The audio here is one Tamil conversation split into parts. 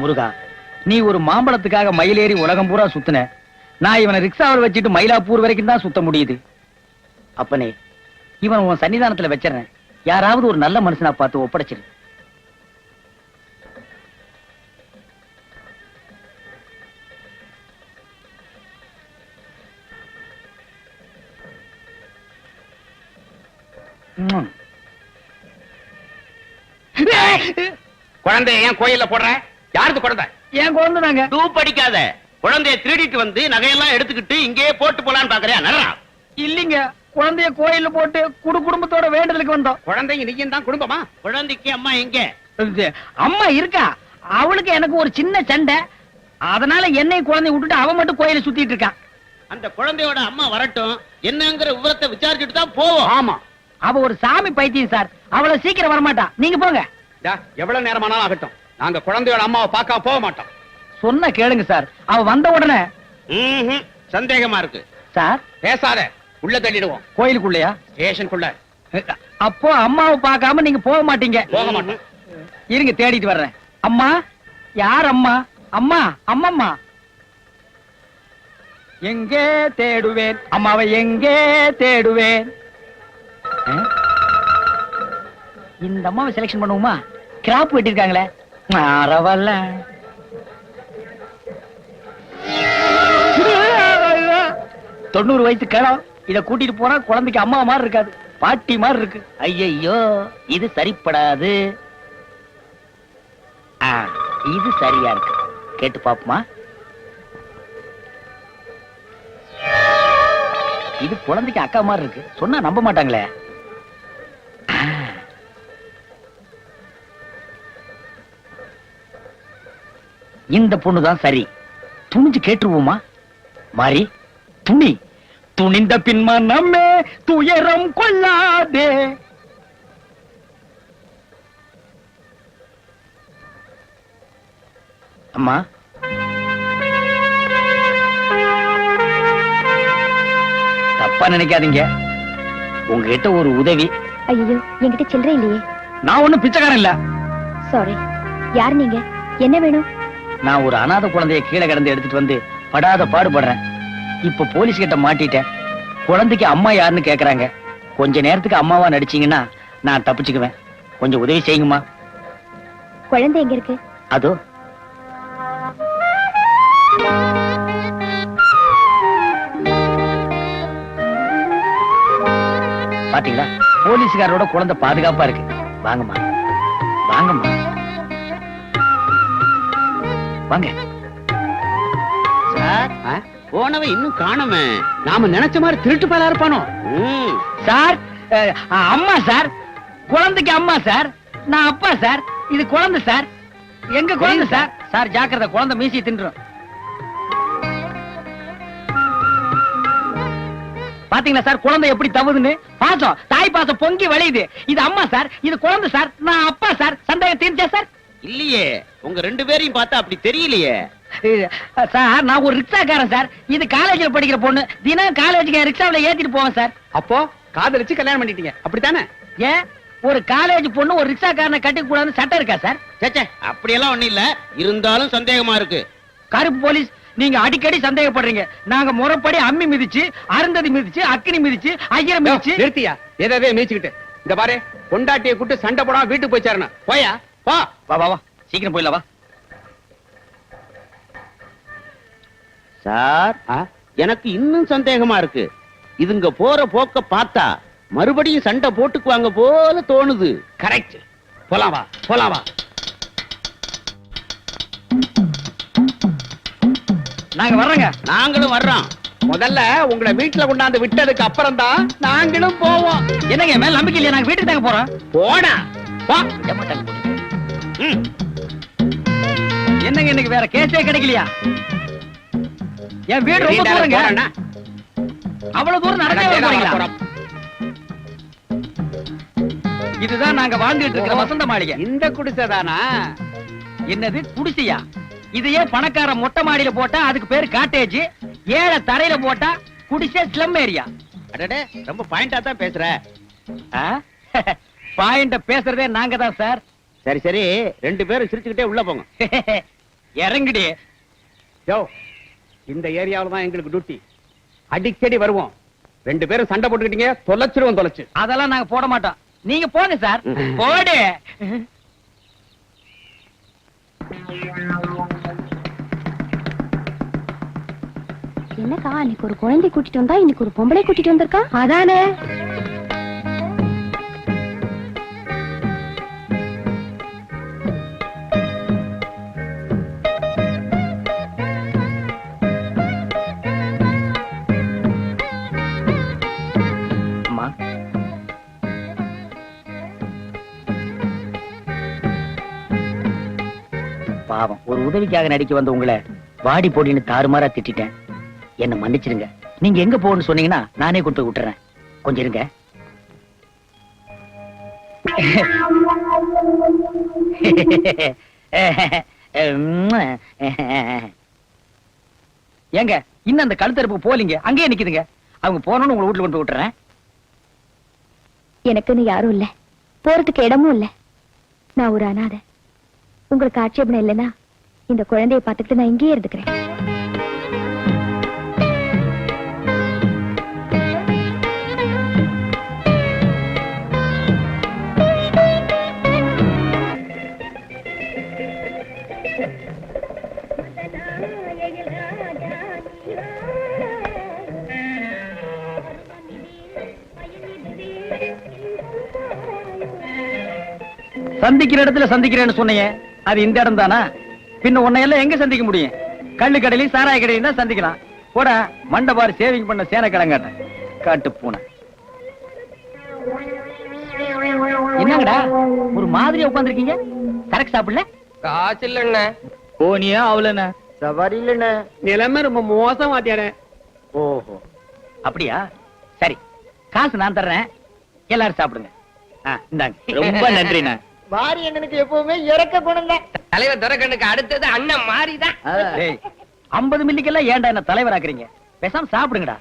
முருகா நீ ஒரு மாம்பழத்துக்காக மயிலேறி உலகம் பூரா சுத்தின. நான் இவனை ரிக்ஷாவில் வச்சுட்டு மயிலாப்பூர் வரைக்கும் தான் சுத்த முடியுது. அப்பனே இவன் உன் சன்னிதானத்துல வச்சிடறேன். யாராவது ஒரு நல்ல மனுஷனா பார்த்து ஒப்படைச்சிரு. குழந்தை ஏன் கோயில்ல போடுற? யாருக்கு குழந்தை? என் குழந்தை நாங்க டூப் அடிக்காத குழந்தைய திருடிட்டு வந்து நகையெல்லாம் எடுத்துக்கிட்டு இங்கேயே போட்டு போலான்னு பாக்குறியா நல்லா இல்லீங்க. குழந்தைய கோயில்ல போட்டு குடு குடும்பத்தோட வேண்டுதலுக்கு வந்தோம். குழந்தைங்க நீயும் தான் குடும்பமா? குழந்தைக்கு அம்மா எங்க? அம்மா இருக்கா? அவளுக்கு எனக்கு ஒரு சின்ன சண்டை. அதனால என்னை குழந்தை விட்டுட்டு அவன் மட்டும் கோயில சுத்திட்டு இருக்கான் அந்த குழந்தையோட அம்மா வரட்டும். என்னங்கிற விவரத்தை விசாரிச்சுட்டு தான் போவோம். ஆமா. அவ ஒரு சாமி பைத்தியம் சார். அவளை சீக்கிரம் வரமாட்டா. நீங்க போங்க. எவ்வளவு நேரமானாலும் ஆகட்டும். நாங்க குழந்தையோட அம்மாவை பார்க்க போக மாட்டோம். சொன்ன கேளுங்க சார். அவ வந்த உடனே. சந்தேகமா இருக்கு. சார்? பேசாத. உள்ள தள்ளிடுவோம். கோயிலுக்குள்ளயா? ஸ்டேஷனுக்குள்ள. அப்போ அம்மாவை பார்க்காம நீங்க போக மாட்டீங்க. போக மாட்டோம். இருங்க தேடிட்டு வர்றேன். அம்மா யார் அம்மா? அம்மா அம்மம்மா? எங்கே தேடுவேன்? அம்மாவை எங்கே தேடுவேன்? இந்த அம்மாவை செலக்ஷன் பண்ணுவோமா? கிராப் வெட்டிருக்காங்களே. பரவாயில்ல தொண்ணூறு வயசு கிழம் இத கூட்டிட்டு போனா குழந்தைக்கு அம்மா மாதிரி இருக்காது பாட்டி மாதிரி இருக்கு. ஐயையோ இது சரிப்படாது. இது சரியா இருக்கு. கேட்டு பாப்போமா? இது குழந்தைக்கு அக்கா மாதிரி இருக்கு. சொன்னா நம்ப மாட்டாங்களே. இந்த பொண்ணுதான் சரி. துணிஞ்சு கேட்டுருவோமா? மாறி துணி. துணிந்த பின்மா நம்மே துயரம் கொள்ளாதே. அம்மா. தப்பா நினைக்காதீங்க. உங்ககிட்ட ஒரு உதவி. ஐயோ என்கிட்ட சில்லறை இல்லையே. நான் ஒண்ணும் பிச்சைக்காரன் இல்ல. சாரி யார் நீங்க? என்ன வேணும்? நான் ஒரு அனாதை குழந்தைய கீழே கிடந்து எடுத்துட்டு வந்து படாத பாடுபடுறேன். இப்ப போலீஸ் கிட்ட மாட்டிட்டேன். குழந்தைக்கு அம்மா யாருன்னு கேக்குறாங்க. கொஞ்ச நேரத்துக்கு அம்மாவா நடிச்சீங்கன்னா நான் தப்பிச்சுக்குவேன். கொஞ்சம் உதவி செய்யுங்கம்மா. குழந்தை எங்க இருக்கு? அதோ. பாத்தீங்களா? போலீஸ்காரோட குழந்தை பாதுகாப்பா இருக்கு. வாங்கம்மா. வாங்கம்மா. வாங்க. சார் போனவன் இன்னும் காணோமே. நாம நினைச்ச மாதிரி திருட்டு பேலா இருப்பானோ. சார் அம்மா சார். குழந்தைக்கு அம்மா சார். நான் அப்பா சார். இது குழந்தை சார். எங்க குழந்தை சார். சார்? ஜாக்கிரதை குழந்தை மீசி தின்றும். பாத்தீங்களா சார் குழந்தை எப்படி தவுதுன்னு? பாசம் தாய் பாசம் பொங்கி வழியுது. இது அம்மா சார் இது குழந்தை சார் நான் அப்பா சார். சந்தேகம் தீர்ச்சா சார்? இல்லையே உங்க ரெண்டு பேரையும் பார்த்தா அப்படி தெரியலையே. சார் நான் ஒரு ரிக்ஷாக்காரன் சார். இது காலேஜ்ல படிக்கிற பொண்ணு. தினம் காலேஜுக்கு ரிக்ஷாவில ஏத்திட்டு போவேன் சார். அப்போ காதலிச்சு கல்யாணம் பண்ணிட்டீங்க. அப்படித்தானே? ஏன்? ஒரு காலேஜ் பொண்ணு ஒரு ரிக்ஷாக்காரனை கட்டிக்க கூடாதுன்னு சட்டம் இருக்கா சார்? சேச்சே அப்படியெல்லாம் ஒண்ணும் இல்ல. இருந்தாலும் சந்தேகமா இருக்கு. கருப்பு போலீஸ் நீங்க அடிக்கடி சந்தேகப்படுறீங்க. நாங்க முறைப்படி அம்மி மிதிச்சு அருந்ததி மிதிச்சு அக்கினி மிதிச்சு ஐயரை மிதிச்சு. நிறுத்தியா? எதவே மீச்சுக்கிட்டு இந்த பாரு பொண்டாட்டியை கூட்டு சண்டை போடாம வீட்டுக்கு போய் சேரணும். போயா? போ வா வா வா. சீக்கிரம் போயிடலாம் வா. சார் எனக்கு இன்னும் சந்தேகமா இருக்கு. இதுங்க போற போக்க பார்த்தா மறுபடியும் சண்டை போட்டுக்குவாங்க போல தோணுது. கரெக்ட் போலாம் வா போலாம் வா. நாங்க வர்றோங்க. நாங்களும் வர்றோம். முதல்ல உங்களை வீட்டுல கொண்டாந்து விட்டதுக்கு அப்புறம் தான் நாங்களும் போவோம். என்னங்க என் மேல நம்பிக்கை இல்லையா? நாங்க வீட்டுக்கு தாங்க போறோம். போடா. ம். என்னங்க இன்னைக்கு வேற கேஸே கிடைக்கலையா? என் வீடு ரொம்ப தூரங்க. அவ்வளவு தூரம் நடந்தே போறீங்களா. இதுதான் நாங்க வாழ்ந்துட்டு இருக்கிற வசந்த மாளிகை. இந்த குடிசைதானா என்னது குடிசையா? இதையே பணக்கார மொட்டை மாடியில போட்டா அதுக்கு பேரு காட்டேஜ் ஏழை தரையில போட்டா குடிசை ஸ்லம் ஏரியா அடடே ரொம்ப பாயிண்டா தான் பேசுற. பாயிண்ட பேசுறதே நாங்க தான் சார் சரி சரி. ரெண்டு பேரும் சிரிச்சுக்கிட்டே உள்ள போங்க. இறங்குடி. யோ இந்த ஏரியாவுல தான் எங்களுக்கு டியூட்டி அடிக்கடி வருவோம். ரெண்டு பேரும் சண்டை போட்டுக்கிட்டீங்க தொலைச்சிருவோம் தொலைச்சு. அதெல்லாம் நாங்க போட மாட்டோம். நீங்க போங்க சார். போடு. என்னக்கா அன்னைக்கு ஒரு குழந்தை கூட்டிட்டு வந்தா இன்னைக்கு ஒரு பொம்பளை கூட்டிட்டு வந்திருக்கா? அதானே. உதவிக்காக நடிக்க வந்த உங்களை வாடி போடின்னு தாறுமாறா திட்டிட்டேன். என்ன மன்னிச்சிருங்க. நீங்க எங்க போகணும்னு சொன்னீங்கன்னா நானே கொண்டு போய் விட்டுறேன். கொஞ்சம் இருங்க. ஏங்க இன்னும் அந்த கழுத்தறுப்பு போலீங்க. அங்கேயே நிக்குதுங்க. அவங்க போனோம்னு உங்களை வீட்டுல கொண்டு விட்டுறேன். எனக்குன்னு யாரும் இல்ல. போறதுக்கு இடமும் இல்ல. நான் ஒரு அனாதை. உங்களுக்கு ஆட்சேபணம் இல்லைன்னா இந்த குழந்தையை பார்த்துக்கிட்டு நான் இங்கேயே இருந்துக்கிறேன். சந்திக்கிற இடத்துல சந்திக்கிறேன்னு சொன்னீங்க. அது இந்த இடம் தானா? பின்ன உன்னையெல்லாம் எங்க சந்திக்க முடியும்? கள்ளு கடையிலையும் சாராய கடையிலையும் தான் சந்திக்கலாம். போட மண்டபாரு சேவிங் பண்ண சேன கடங்காட்டேன் காட்டு பூனை. என்னங்கடா ஒரு மாதிரியா உட்காந்துருக்கீங்க கரெக்ட் சாப்பிடல? காசு இல்லண்ணே. போனியா அவ்வளோண்ணா சவாரி இல்லண்ணே. நிலைமை ரொம்ப மோசம் வாத்தியாரே ஓஹோ. அப்படியா? சரி காசு நான் தர்றேன். எல்லாரும் சாப்பிடுங்க. ஆ, இந்தாங்க. ரொம்ப நன்றிண்ணா. வாரி அண்ணனுக்கு எப்பவுமே இறக்க குணம் தான். தலைவர் துறக்கண்ணுக்கு அடுத்தது அண்ணன் மாறிதான் ஐம்பது மில்லிக்கெல்லாம் ஏன்டா என்ன தலைவராக்குறீங்க? பேசாம சாப்பிடுங்கடா.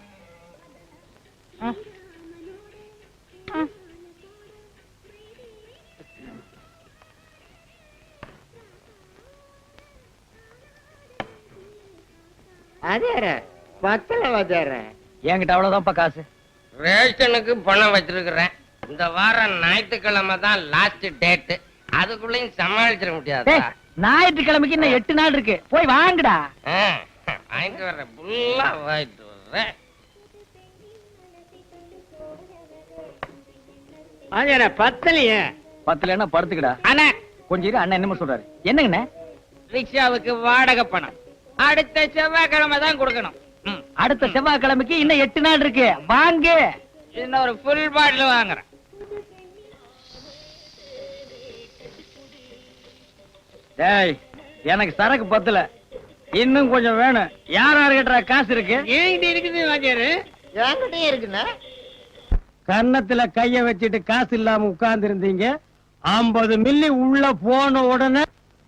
அதே பத்தல வாத்தியார என்கிட்ட அவ்வளவுதான்ப்பா காசு. ரேஷனுக்கு பணம் வச்சிருக்கிறேன். இந்த வாரம் ஞாயிற்றுக்கிழமை தான் லாஸ்ட் டேட் அதுக்குள்ளயும் சமாளிச்சிட முடியாதா? டேய், ஞாயிற்றுக்கிழமைக்கு இன்னும் எட்டு நாள் இருக்கு. போய் வாங்குடா. ஆ, வாங்கிட்டு வர்றேன் ஃபுல்லா வாங்கிட்டு வர்றேன் வாத்தியாரே பத்தலையே. பத்துல படுத்துக்கடா. அண்ணா. கொஞ்சம் இரு அண்ணன் என்னமோ சொல்றாரு. என்னங்கண்ணே? ரிக்ஷாவுக்கு வாடகை பணம். அடுத்த செவ்வாய்க்கிழமை தான் கொடுக்கணும். அடுத்த செவ்வாய்க்கிழமைக்கு இன்னும் எட்டு நாள் இருக்கு. வாங்க. இன்னும் ஒரு ஃபுல் பாட்டில் வாங்குறேன். டேய் எனக்கு சரக்கு பத்தல. இன்னும் கொஞ்சம் வேணும். யார் யார் கிட்ட காசு இருக்கு? ஏன் இருக்குது வாத்தியாரு என்கிட்டயும் இருக்குண்ணே. கன்னத்துல கைய வச்சுட்டு காசு இல்லாம உட்கார்ந்து இருந்தீங்க ஐம்பது மில்லி உள்ள போன உடனே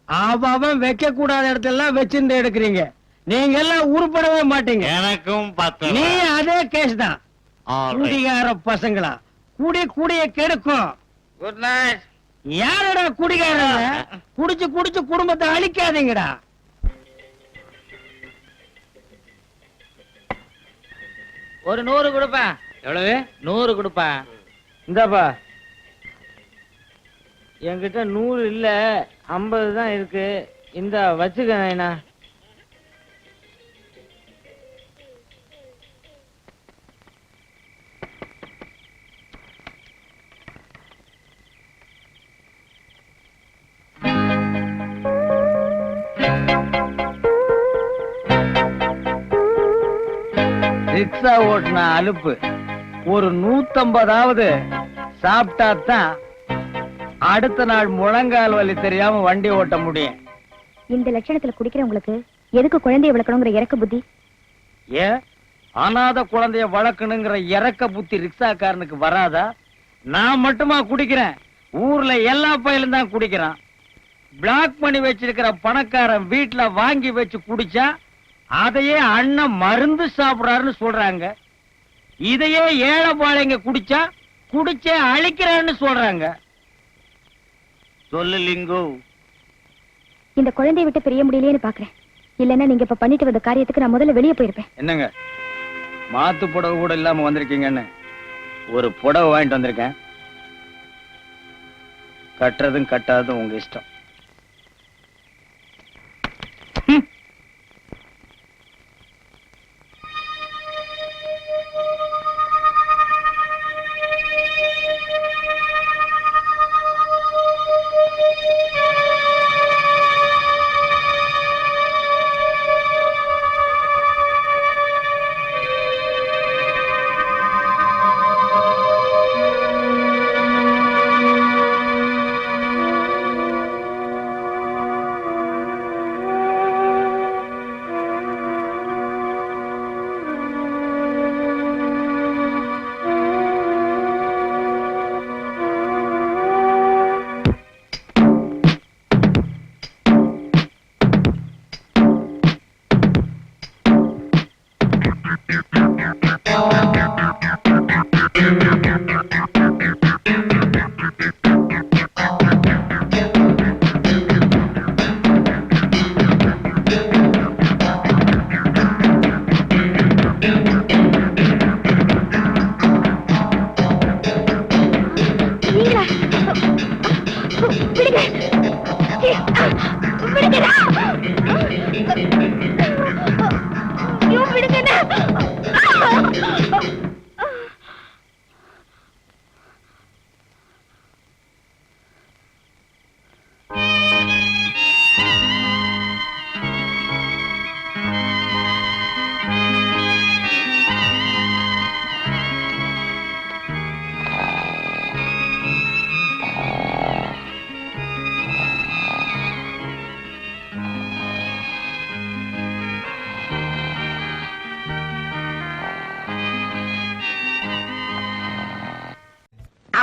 அவ அவன் வைக்க கூடாத இடத்துல வச்சிருந்து எடுக்கிறீங்க. நீங்க எல்லாம் உருப்படவே மாட்டீங்க. எனக்கும் பத்து நீ அதே கேஸ் தான். குடிகார பசங்களா? குடி குடிய கெடுக்கும். குட் நைட் யாரடா குடிகாரங்க? குடிச்சு குடிச்சு குடும்பத்தை அழிக்காதீங்கடா. ஒரு நூறு கொடுப்பா. எவ்வளவு? நூறு கொடுப்பா. இந்தாப்பா. என்கிட்ட நூறு இல்ல ஐம்பது தான் இருக்கு. இந்த வச்சுக்கண்ணா ரிக்ஷா ஓட்டுன அலுப்பு. ஒரு நூத்தம்பதாவது சாப்பிட்டா தான் அடுத்த நாள் முழங்கால் வலி தெரியாம வண்டி ஓட்ட முடியும். இந்த லட்சணத்துல குடிக்கிறவங்களுக்கு எதுக்கு குழந்தையை வளர்க்கணுங்கிற இறக்க புத்தி? ஏன் அனாதை குழந்தைய வளர்க்கணுங்கிற இறக்க புத்தி ரிக்ஷாக்காரனுக்கு வராதா? நான் மட்டுமா குடிக்கிறேன். ஊர்ல எல்லா பயிலும் தான் குடிக்கிறான். பிளாக் பண்ணி வச்சிருக்கிற பணக்காரன் வீட்டுல வாங்கி வச்சு குடிச்சா அதையே அண்ணன் மருந்து சாப்பிடுறாருன்னு சொல்றாங்க. இதையே ஏழை பாளையங்க குடிச்சா குடிச்சே அழிக்கிறான்னு சொல்றாங்க. சொல்லு லிங்கு. இந்த குழந்தையை விட்டு பிரிய முடியலையேன்னு பாக்குறேன். இல்லைன்னா நீங்க இப்ப பண்ணிட்டு வந்த காரியத்துக்கு நான் முதல்ல வெளியே போயிருப்பேன். என்னங்க? மாத்து புடவை கூட இல்லாம வந்திருக்கீங்கன்னு ஒரு புடவை வாங்கிட்டு வந்திருக்கேன். கட்டுறதும் கட்டாததும் உங்க இஷ்டம்.